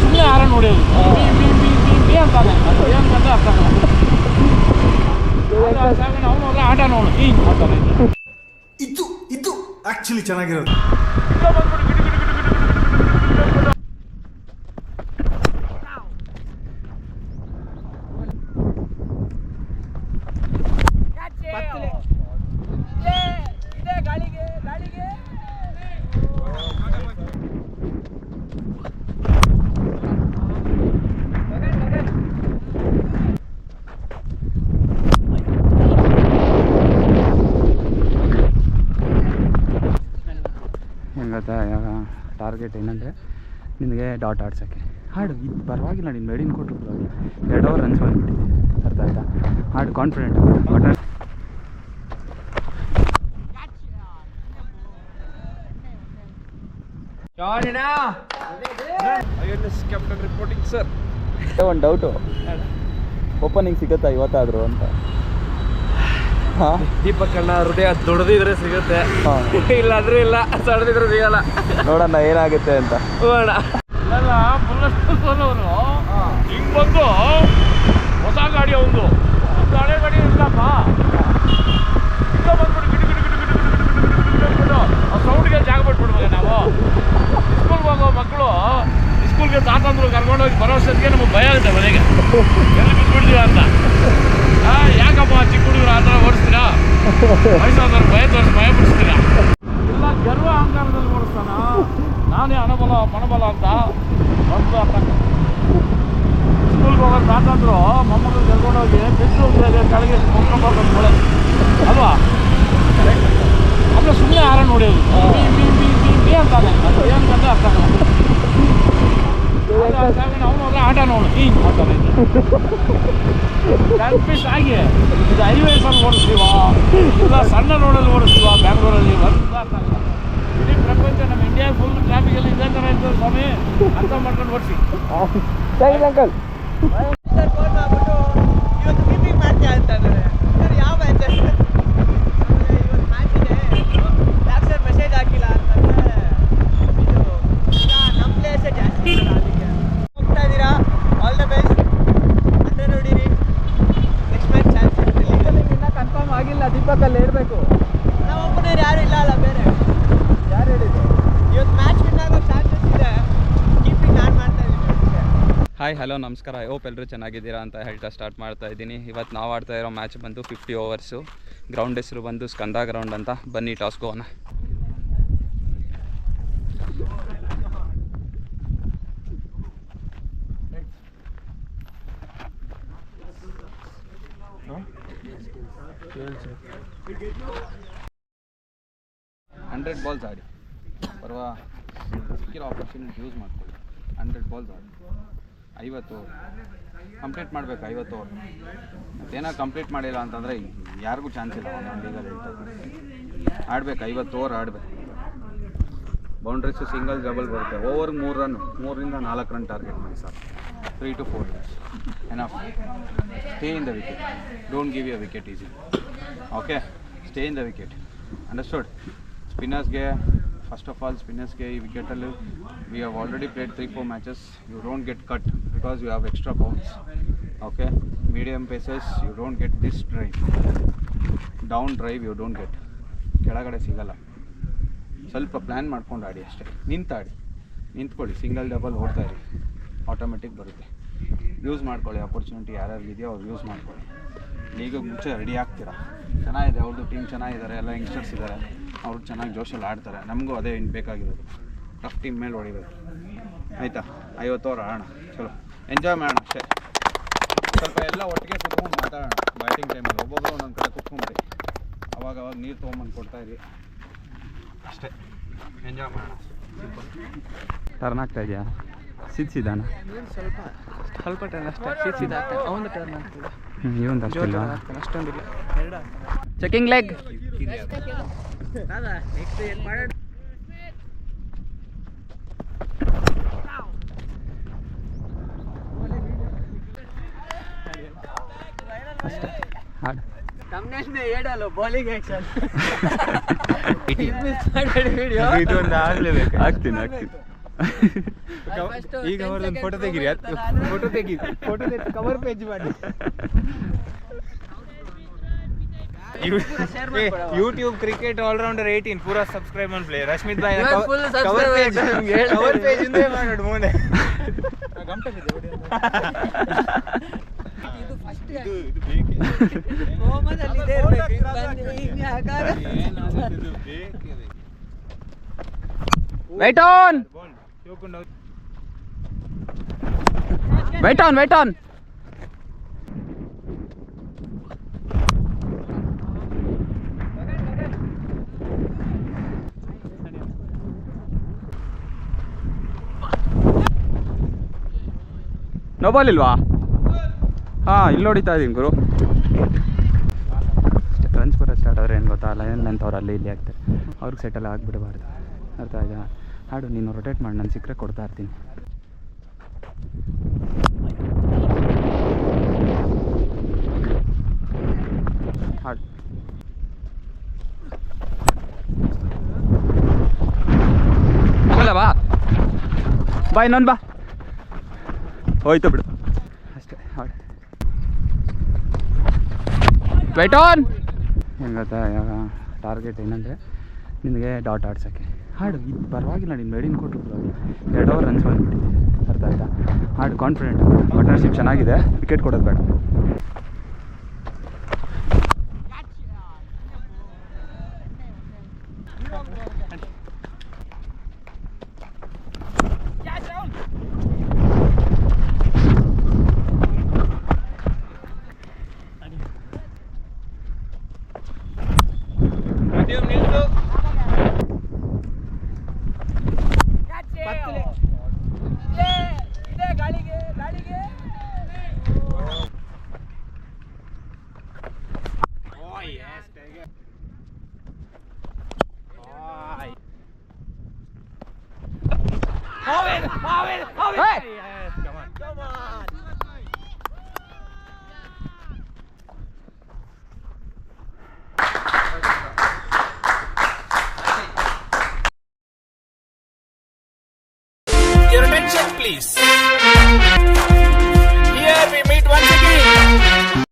ಸುಮ್ಮನೆ ಯಾರ ನೋಡೋದು ಬಿ ಬಿ ಬಿ ಬಿ ಬಿ ಅಂತಾನೆ. ಏನಂತ ಅರ್ಥ ಆಗಲ್ಲ. ಅವನು ಆಟ ನೋಡು. ಹಿಂಗೆ ಮಾಡ್ತಾನೆ ಇದು ಇದು ಆಕ್ಚುಲಿ ಚೆನ್ನಾಗಿರೋದು. ಹೆಂಗತ್ತ ಟಾರ್ಗೆಟ್ ಏನಂದರೆ ನಿನಗೆ ಡಾಟ್ ಆಡ್ಸೋಕ್ಕೆ. ಹಾಡು ಇದು ಪರವಾಗಿಲ್ಲ ನೀನು ಮೆಡಿನ್ ಕೊಟ್ಟರು ಪರವಾಗಿಲ್ಲ. ಎರಡು ಅವರ್ ರನ್ಸ್ ಬಂದ್ಬಿಟ್ಟಿದೆ ಅರ್ಥ ಆಯ್ತಾ? ಹಾಡು confident but captain reporting sir ಒಂದು ಡೌಟು ಓಪನಿಂಗ್ ಸಿಗುತ್ತಾ ಇವತ್ತಾದರೂ ಅಂತ? ಹಾಂ. ದೀಪಕ್ ಅಣ್ಣ ಹೃದಯ ದೊಡ್ಡದಿದ್ರೆ ಸಿಗುತ್ತೆ. ಇಲ್ಲ ಅಂದ್ರೆ ಇಲ್ಲ ಸಡ್ದಿದ್ರೆ ಸಿಗಲ್ಲ. ನೋಡೋಣ ಏನಾಗುತ್ತೆ ಅಂತ. ನೋಡೋಣ ಹಿಂಗೆ ಬಂದು ಹೊಸ ಗಾಡಿ ಅವನು ಒಂದು ಹಳೆ ಗಾಡಿ ಇಲ್ಲಪ್ಪ. ಬಂದ್ಬಿಟ್ಟು ಗಿಡ ಗಿಡ ಗಿಡ ಗಿಡ ಗಿಡ ಗಿಡ ಗಿಡ ಆ ಸೌಂಡ್ಗೆ ಜಾಗ ಬಿಟ್ಬಿಡ್ಬೇಕು ನಾವು. ಸ್ಕೂಲ್ಗೆ ಹೋಗೋ ಮಕ್ಕಳು ಸ್ಕೂಲ್ಗೆ ತಾತಂದ್ರು ಕರ್ಕೊಂಡೋಗಿ ಬರೋ ಅಷ್ಟೊತ್ತಿಗೆ ನಮಗೆ ಭಯ ಆಗುತ್ತೆ ಮನೆಗೆ. ಎಲ್ಲಿ ಬಿಟ್ಬಿಡ್ತೀವ ಅಂತ. ಭಯ ತೋರಿಸಿ ಭಯ ಬಿಡಿಸ್ತೀರಾ ಎಲ್ಲ ಗರ್ವ ಅಹಂಕಾರದಲ್ಲಿ ಓಡಿಸ್ತಾನ ನಾನೇ ಹಣಬಲ ಪಣಬಲ ಅಂತ ಒಂದು ಸ್ಕೂಲ್ಗೆ ಹೋಗೋದು ತಾತಂದ್ರು ಮೊಮ್ಮಗಳು ಕರ್ಕೊಂಡೋಗಿ ಬಿಟ್ಟು ಕೆಳಗೆ ಮುಗ್ಕೊಂಬರ್ಬೇಕು ಮಳೆ ಅಲ್ವಾ ಆಮೇಲೆ ಸುಮ್ಮನೆ ಯಾರ ನೋಡಿದ್ರು. ಬಿ ಬಿ ಬಿ ಬಿ ಅಂತಾನೆ. ಅದು ಏನು ಅರ್ಥ ಅರ್ಥ ಆಟ ನೋಡು ಹಿಂಗೆ ಮಾಡ್ತಾನೆ ಕನ್ಫ್ಯೂಸ್ ಆಗಿ ಇದು ಹೈವೇಸಲ್ಲಿ ಓಡಿಸ್ತೀವ ಇಲ್ಲ ಸಣ್ಣ ರೋಡಲ್ಲಿ ಓಡಿಸ್ತೀವ ಬ್ಯಾಂಗ್ಳೂರಲ್ಲಿ ಒಂದು ಆಗಲ್ಲ ಇಡೀ ಪ್ರಪಂಚ ನಮ್ಮ ಇಂಡಿಯಾ ಫುಲ್ ಟ್ರಾಫಿಕಲ್ಲಿ ಇದೇ ತರ ಇರ್ತದೆ ಸ್ವಾಮಿ ಅರ್ಥ ಮಾಡ್ಕೊಂಡು ಓಡಿಸಿ ಮಾಡ್ಬಿಟ್ಟು ಇವತ್ತು ಮೀಟಿಂಗ್ ಮಾಡ್ತೀಯ ಅಂತ ಅಂದರೆ ಸರ್ ಯಾವ ಮ್ಯಾಚ್ ಇವತ್ತು ಮ್ಯಾಚ್ ಇದೆ ಯಾಕೆ ಸರ್ ಮೆಸೇಜ್ ಹಾಕಿಲ್ಲ ಅಂತಂದರೆ ಇದು ಈಗ ನಮ್ಮ ಪ್ಲೇಸೇ ಜಾಸ್ತಿ ಸರ್ ಅದಕ್ಕೆ ಹೋಗ್ತಾ ಇದ್ದೀರಾ ಆಲ್ ದ ಬೆಸ್ಟ್ ಅಂದರೆ ನೋಡಿರಿ ನೆಕ್ಸ್ಟ್ ಮ್ಯಾಚ್ ಚಾನ್ಸ್ ಇನ್ನೂ ದೀಪಕಲ್ಲಿ ಇರಬೇಕು ನಾವು ಒಬ್ಬನೇ ಯಾರು ಇಲ್ಲ ಅಲ್ಲ ಬೇರೆ. ಯಾರು ಹೇಳಿದ್ರು ಇವತ್ತು ಮ್ಯಾಚ್ ವಿನ್ ಆಗೋ ಚಾನ್ಸಸ್ ಇದೆ ಕೀಪಿಂಗ್ ನಾನು ಮಾಡ್ತಾ ಇದ್ದೀನಿ ಹಾಯ್ ಹಲೋ ನಮಸ್ಕಾರ. ಐ ಹೋಪ್ ಎಲ್ಲರೂ ಚೆನ್ನಾಗಿದ್ದೀರಾ ಅಂತ ಹೇಳ್ತಾ ಸ್ಟಾರ್ಟ್ ಮಾಡ್ತಾ ಇದ್ದೀನಿ ಇವತ್ತು ನಾವು ಆಡ್ತಾ ಇರೋ ಮ್ಯಾಚ್ ಬಂದು ಫಿಫ್ಟಿ ಓವರ್ಸು ಗ್ರೌಂಡ್ ಹೆಸರು ಬಂದು ಸ್ಕಂದ ಗ್ರೌಂಡ್ ಅಂತ. ಬನ್ನಿ ಟಾಸ್ಗೆ ಹೋಗೋಣ ಹಂಡ್ರೆಡ್ ಬಾಲ್ಸ್ ಆಡಿ. ಪರ್ವಾ ಸಿಕ್ಕಿರೋ ಆಪರ್ಚುನಿಟಿ ಯೂಸ್ ಮಾಡ್ಕೊಳ್ಳಿ. ಹಂಡ್ರೆಡ್ ಬಾಲ್ಸ್ ಆಡಿ. ಐವತ್ತು ಕಂಪ್ಲೀಟ್ ಮಾಡಬೇಕು, ಐವತ್ತು ಓವರ್. ಮತ್ತೇನೋ ಕಂಪ್ಲೀಟ್ ಮಾಡಿಲ್ಲ ಅಂತಂದರೆ ಯಾರಿಗೂ ಚಾನ್ಸ್ ಇಲ್ಲ. ಲೀಗಲ್ಲಿ ಆಡಬೇಕು, ಐವತ್ತು ಓವರ್ ಆಡಬೇಕು. ಬೌಂಡ್ರೀಸು ಸಿಂಗಲ್ ಡಬಲ್ ಬರುತ್ತೆ. ಓವರ್ಗೆ ಮೂರು ರನ್ ಮೂರರಿಂದ ನಾಲ್ಕು ರನ್ ಟಾರ್ಗೆಟ್ ಮಾಡಿ sir three to four runs enough stay in the wicket don't give you wicket easy okay stay in the wicket understood ಸ್ಪಿನ್ನರ್ಸ್ಗೆ first of all ಸ್ಪಿನ್ನರ್ಸ್ಗೆ ಈ ವಿಕೆಟಲ್ಲಿ we have already played three four matches you don't get cut because you have extra bounce okay medium paces you don't get this drive down drive you don't get ಕೆಳಗಡೆ ಸಿಗಲ್ಲ. ಸ್ವಲ್ಪ plan ಮಾಡ್ಕೊಂಡು ಆಡಿ ಅಷ್ಟೇ. ನಿಂತಾಡಿ. ನಿಂತ್ಕೊಳ್ಳಿ. Single double ಓಡ್ತಾ ಇರಿ. Automatic ಬರುತ್ತೆ. ಯೂಸ್ ಮಾಡ್ಕೊಳ್ಳಿ ಆಪರ್ಚುನಿಟಿ ಯಾರ್ಯಾರು ಇದೆಯೋ ಅವ್ರು ಯೂಸ್ ಮಾಡ್ಕೊಳ್ಳಿ. ಈಗ ಮುಂಚೆ ರೆಡಿ ಆಗ್ತೀರಾ? ಚೆನ್ನಾಗಿದೆ ಅವ್ರದ್ದು ಟೀಮ್ ಚೆನ್ನಾಗಿದ್ದಾರೆ, ಎಲ್ಲ ಯಂಗ್ಸ್ಟರ್ಸ್ ಇದ್ದಾರೆ. ಅವರು ಚೆನ್ನಾಗಿ ಜೋಶಲ್ಲಿ ಆಡ್ತಾರೆ. ನಮಗೂ ಅದೇ ಇನ್ನು ಬೇಕಾಗಿರೋದು. ಟಫ್ ಟೀಮ್ ಮೇಲೆ ಹೊಡಿಬೇಕು. ಆಯಿತಾ? ಐವತ್ತು ಅವ್ರು ಆಡೋಣ. ಚಲೋ. ಎಂಜಾಯ್ ಮಾಡೋಣ ಅಷ್ಟೇ. ಸ್ವಲ್ಪ ಎಲ್ಲ ಒಟ್ಟಿಗೆ ಕುತ್ಕೊಂಡು ಮಾತಾಡೋಣ. ಬ್ಯಾಟಿಂಗ್ ಟೈಮಲ್ಲಿ ಒಬ್ಬೊಬ್ಬರು ಒಂದೊಂದು ಕಡೆ ಕುತ್ಕೊಂಡ್ರಿ ಅವಾಗ ಅವಾಗ ನೀರು ತೊಗೊಂಬಂದು ಕೊಡ್ತಾ ಇರಿ. ಅಷ್ಟೇ. ಎಂಜಾಯ್ ಮಾಡೋಣ. ಟರ್ನ್ ಆಗ್ತಾ ಇದೆಯಾ? ಸಿದ್ಸಿದಾನ ಸ್ವಲ್ಪ ಸ್ವಲ್ಪ ಟರ್ನ್ ಅಷ್ಟೇ. ಸಿಕ್ಸಿದ ಅವನು ಟರ್ನ್ ಆಗ್ತಿಲ್ಲ ಇವಂದು ಅಷ್ಟಿಲ್ಲ ಅಷ್ಟೊಂದಿಲ್ಲ. ಎರಡು ಚೆಕಿಂಗ್ ಲೆಗ್ ಹಾಡು. ಇದೊಂದು ಆಗ್ಲೇಬೇಕು. ಆಗ್ತೀನಿ ಆಗ್ತೀನಿ. ಈಗ ಅವ್ರದ್ದೊಂದು ಫೋಟೋ ತೆಗೀರಿ ಫೋಟೋ ತೆಗಿ ಫೋಟೋ ತೆಗೆದು ಕವರ್ ಪೇಜ್ ಮಾಡಿ. ಯೂಟ್ಯೂಬ್ ಕ್ರಿಕೆಟ್ ಆಲ್ರೌಂಡರ್ ಏಯ್ಟೀನ್ ಪೂರಾ ಸಬ್ಸ್ಕ್ರೈಬ್ ಮಾಡಿ play Rashmith full cover page cover. Page ಇಂದೇ ಮಾಡೋದು ಮುಂದೆ? Wait on wait on wait on no ball ಇಲ್ವಾ? ಹಾಂ, ಇಲ್ಲಿ ಹೊಡಿತಾ ಇದ್ದೀನಿ ಗುರು. ರನ್ಸ್ ಬರೋ ಸ್ಟಾರ್ಟ್ ಆದರೆ ಏನು ಗೊತ್ತಾ ಲೈನ್ ಲೆಂತ್ ಅವ್ರು ಅಲ್ಲಿ ಇಲ್ಲಿ ಆಗ್ತಾರೆ. ಅವ್ರಿಗೆ ಸೆಟಲ್ ಆಗಿಬಿಡಬಾರ್ದು. ಅರ್ಥ ಆಯ್ತಾ? ಹಾಡು ನೀನು ರೊಟೇಟ್ ಮಾಡಿ, ನಾನು ಸಿಕ್ಕರೆ ಕೊಡ್ತಾ ಇರ್ತೀನಿ. ಹಾಡು. ಬಾ. ಬಾ, ಇನ್ನೊಂದು ಬಾ. ಹೋಯ್ತು ಬಿಡು. ಅಷ್ಟೇ, ಹಾಡು. ಆನ್ ಹೆಂಗತ್ತಾ ಟಾರ್ಗೆಟ್ ಏನಂದರೆ ನಿನಗೆ ಡಾಟ್ ಆಡ್ಸೋಕ್ಕೆ. ಹಾಡು, ಇದು ಪರವಾಗಿಲ್ಲ, ನೀನು ಮೆಡಿನ್ ಕೊಟ್ಟರು ಪರವಾಗಿಲ್ಲ ಎರಡು ಓವರ್ ರನ್ಸ್ ಬಂದ್ಬಿಟ್ಟಿದೆ ಅರ್ಥ ಆಯ್ತಾ? ಹಾಡು ಕಾನ್ಫಿಡೆಂಟ್ ಪಾರ್ಟ್ನರ್ಶಿಪ್ ಚೆನ್ನಾಗಿದೆ. ವಿಕೆಟ್ ಕೊಡೋದು ಬೇಡ. ಪತ್ತಲೆ. Owen! Owen! Owen! Hey! Yes, come on. Come on. Your attention, please.